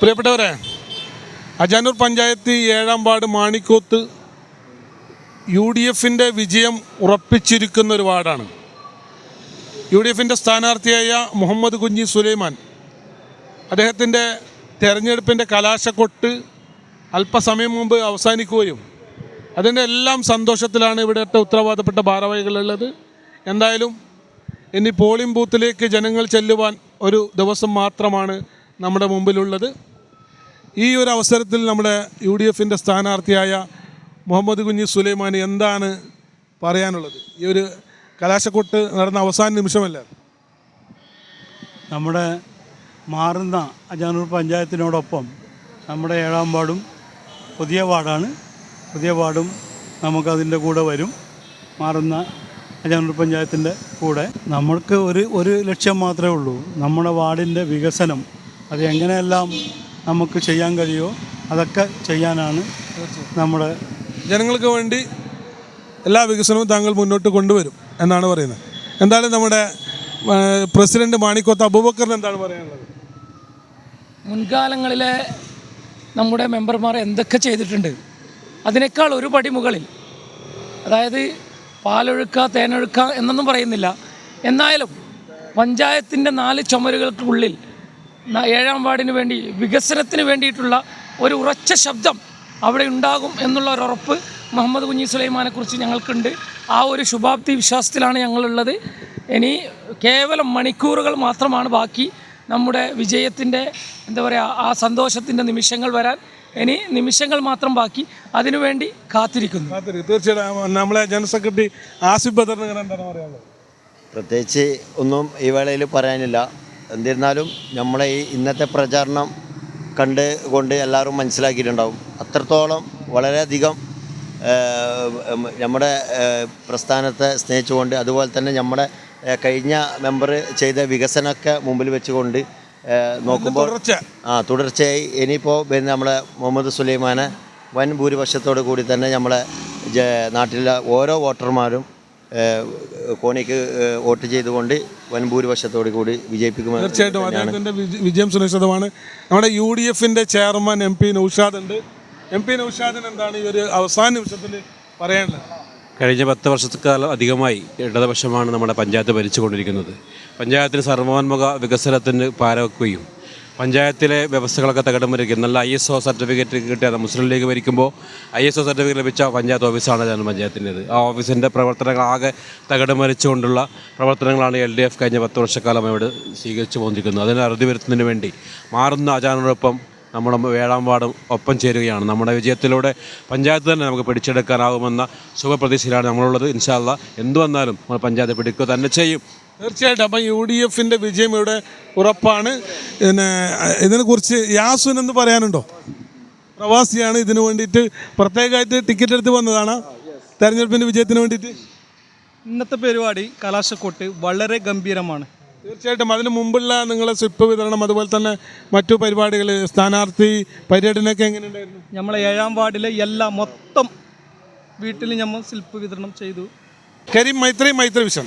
പ്രിയപ്പെട്ടവരെ അജാനൂർ പഞ്ചായത്ത് ഏഴാം ward Manikkoth U D എഫിന്റെ വിജയം ഉറപ്പിച്ചിരിക്കുന്ന ഒരു വാർഡാണ്. യു ഡി എഫിന്റെ സ്ഥാനാർത്ഥിയായ മുഹമ്മദ് കുഞ്ഞി സുലൈമാൻ അദ്ദേഹത്തിന്റെ തെരഞ്ഞെടുപ്പിന്റെ കലാശക്കൊട്ട് അല്പസമയം മുമ്പ് അവസാനിക്കുകയും അതിന്റെ എല്ലാം സന്തോഷത്തിലാണ് ഇവിടുത്തെ ഉത്തരവാദപ്പെട്ട ഭാരവാഹികളുള്ളത്. എന്തായാലും ഇനി പോളിംഗ് ബൂത്തിലേക്ക് ജനങ്ങൾ ചെല്ലുവാൻ ഒരു ദിവസം മാത്രമാണ് നമ്മുടെ മുമ്പിലുള്ളത്. ഈ ഒരു അവസരത്തിൽ നമ്മുടെ യു ഡി എഫിന്റെ സ്ഥാനാർത്ഥിയായ മുഹമ്മദ് കുഞ്ഞി സുലൈമാൻ എന്താണ് പറയാനുള്ളത്? ഈ ഒരു കലാശക്കൊട്ട് നടന്ന അവസാന നിമിഷമല്ല? നമ്മുടെ മാറുന്ന അജാനൂർ പഞ്ചായത്തിനോടൊപ്പം നമ്മുടെ ഏഴാം വാർഡും പുതിയ വാർഡാണ്. പുതിയ വാർഡും നമുക്കതിന്റെ കൂടെ വരും. മാറുന്ന അജാനൂർ പഞ്ചായത്തിന്റെ കൂടെ. നമ്മൾക്ക് ഒരു ഒരു ലക്ഷ്യം മാത്രമേ ഉള്ളൂ. നമ്മുടെ വാർഡിന്റെ വികസനം അത് എങ്ങനെയെല്ലാം നമുക്ക് ചെയ്യാൻ കഴിയുമോ അതൊക്കെ ചെയ്യാനാണ് നമ്മുടെ ജനങ്ങൾക്ക് വേണ്ടി എല്ലാ വികസനവും താങ്കൾ മുന്നോട്ട് കൊണ്ടുവരും എന്നാണ് പറയുന്നത്. എന്തായാലും നമ്മുടെ പ്രസിഡന്റ് മാണിക്കോത്ത് അബൂബക്കറിന് എന്താണ് പറയാനുള്ളത്? മുൻകാലങ്ങളിലെ നമ്മുടെ മെമ്പർമാർ എന്തൊക്കെ ചെയ്തിട്ടുണ്ട്? അതിനേക്കാൾ ഒരു പടി മുകളിൽ അതായത് പാലൊഴുക്ക തേനൊഴുക്ക എന്നൊന്നും പറയുന്നില്ല. എന്നാലും പഞ്ചായത്തിന്റെ നാല് ചുമരുകൾക്കുള്ളിൽ ഏഴാം വാർഡിന് വേണ്ടി വികസനത്തിന് വേണ്ടിയിട്ടുള്ള ഒരു ഉറച്ച ശബ്ദം അവിടെ ഉണ്ടാകും എന്നുള്ള ഒരു ഉറപ്പ് മുഹമ്മദ് കുഞ്ഞി സുലൈമാനെക്കുറിച്ച് ഞങ്ങൾക്കുണ്ട്. ആ ഒരു ശുഭാപ്തി വിശ്വാസത്തിലാണ് ഞങ്ങളുള്ളത്. ഇനി കേവലം മണിക്കൂറുകൾ മാത്രമാണ് ബാക്കി. നമ്മുടെ വിജയത്തിന്റെ എന്താ പറയുക ആ സന്തോഷത്തിന്റെ നിമിഷങ്ങൾ വരാൻ ഇനി നിമിഷങ്ങൾ മാത്രം ബാക്കി. അതിനുവേണ്ടി കാത്തിരിക്കുന്നു. കാത്തിരി തീർച്ചയായിട്ടും. നമ്മളെ ജനറൽ സെക്രട്ടറി ആസിഫ് ബദറിന് ഇങ്ങനെ എന്താണ് പറയാനുള്ളത്? പ്രത്യേകിച്ച് ഒന്നും ഈ വേളയിൽ പറയാനില്ല. എന്നിരുന്നാലും നമ്മളെ ഈ ഇന്നത്തെ പ്രചാരണം കണ്ട് കൊണ്ട് എല്ലാവരും മനസ്സിലാക്കിയിട്ടുണ്ടാവും. അത്രത്തോളം വളരെയധികം നമ്മുടെ പ്രസ്ഥാനത്തെ സ്നേഹിച്ചുകൊണ്ട് അതുപോലെ തന്നെ നമ്മുടെ കഴിഞ്ഞ മെമ്പർ ചെയ്ത വികസനമൊക്കെ മുമ്പിൽ വെച്ചുകൊണ്ട് നോക്കുമ്പോൾ ആ തുടർച്ചയായി ഇനിയിപ്പോൾ പിന്നെ നമ്മളെ മുഹമ്മദ് സുലൈമാനെ വൻ ഭൂരിപക്ഷത്തോടു കൂടി തന്നെ നമ്മളെ നാട്ടിലെ ഓരോ വോട്ടർമാരും കോണിക്ക് വോട്ട് ചെയ്തുകൊണ്ട് വൻ ഭൂരിപക്ഷത്തോടു കൂടി വിജയിപ്പിക്കുമെന്ന് തീർച്ചയായിട്ടും അദ്ദേഹത്തിന്റെ വിജ- വിജയം സുനിശ്ചിതമാണ് നമ്മുടെ യു ഡി എഫിന്റെ ചെയർമാൻ എം പി നൌഷാദ് ഉണ്ട് എം പി നൌഷാദിന് എന്താണ് ഈ ഒരു അവസാന നിമിഷത്തിൽ പറയാനുള്ളത്? കഴിഞ്ഞ പത്ത് വർഷക്കാലം അധികമായി ഇടതുപക്ഷമാണ് നമ്മുടെ പഞ്ചായത്ത് ഭരിച്ചുകൊണ്ടിരിക്കുന്നത്. പഞ്ചായത്തിന് സർവോന്മുഖ വികസനത്തിന് പാരവെക്കുകയും പഞ്ചായത്തിലെ വ്യവസ്ഥകളൊക്കെ തകിടം വരയ്ക്കും നല്ല ഐ എസ് ഒ സർട്ടിഫിക്കറ്റ് കിട്ടിയ മുസ്ലിം ലീഗ് ഭരിക്കുമ്പോൾ ഐ എസ് ഒ സർട്ടിഫിക്കറ്റ് ലഭിച്ച പഞ്ചായത്ത് ഓഫീസാണ് ഞാൻ പഞ്ചായത്തിന്റെത്. ആ ഓഫീസിന്റെ പ്രവർത്തനങ്ങൾ ആകെ തകിടം വരച്ചുകൊണ്ടുള്ള പ്രവർത്തനങ്ങളാണ് എൽ ഡി എഫ് കഴിഞ്ഞ പത്ത് വർഷക്കാലം ഇവിടെ സ്വീകരിച്ചു പോന്നിരിക്കുന്നത്. അതിനെ അറുതി വരുത്തുന്നതിന് വേണ്ടി മാറുന്ന ആചാരനോടൊപ്പം നമ്മുടെ ഏഴാം ഒപ്പം ചേരുകയാണ്. നമ്മുടെ വിജയത്തിലൂടെ പഞ്ചായത്ത് തന്നെ നമുക്ക് പിടിച്ചെടുക്കാനാകുമെന്ന ശുഭപ്രതീക്ഷയിലാണ് നമ്മളുള്ളത്. ഇൻഷാല്ല എന്തു വന്നാലും നമ്മൾ പഞ്ചായത്ത് പിടിക്കുക തന്നെ ചെയ്യും. തീർച്ചയായിട്ടും. അപ്പം യു ഡി എഫിന്റെ വിജയം ഇവിടെ ഉറപ്പാണ്. പിന്നെ ഇതിനെക്കുറിച്ച് യാസുൻ എന്ന് പറയാനുണ്ടോ? പ്രവാസിയാണ്. ഇതിനു വേണ്ടിയിട്ട് പ്രത്യേകമായിട്ട് ടിക്കറ്റ് എടുത്ത് വന്നതാണ്. തെരഞ്ഞെടുപ്പിന്റെ വിജയത്തിന് വേണ്ടിയിട്ട്. ഇന്നത്തെ പരിപാടി കലാശക്കൊട്ട് വളരെ ഗംഭീരമാണ്. തീർച്ചയായിട്ടും. അതിന് മുമ്പുള്ള നിങ്ങളെ സ്വിപ്പ് വിതരണം അതുപോലെ തന്നെ മറ്റു പരിപാടികൾ സ്ഥാനാർത്ഥി പര്യടനമൊക്കെ എങ്ങനെയുണ്ടായിരുന്നു? നമ്മളെ ഏഴാം വാർഡിലെ എല്ലാ മൊത്തം വീട്ടിൽ നമ്മൾ ശില്പ വിതരണം ചെയ്തു. കരീം മൈത്രി മൈത്രി വിഷൻ.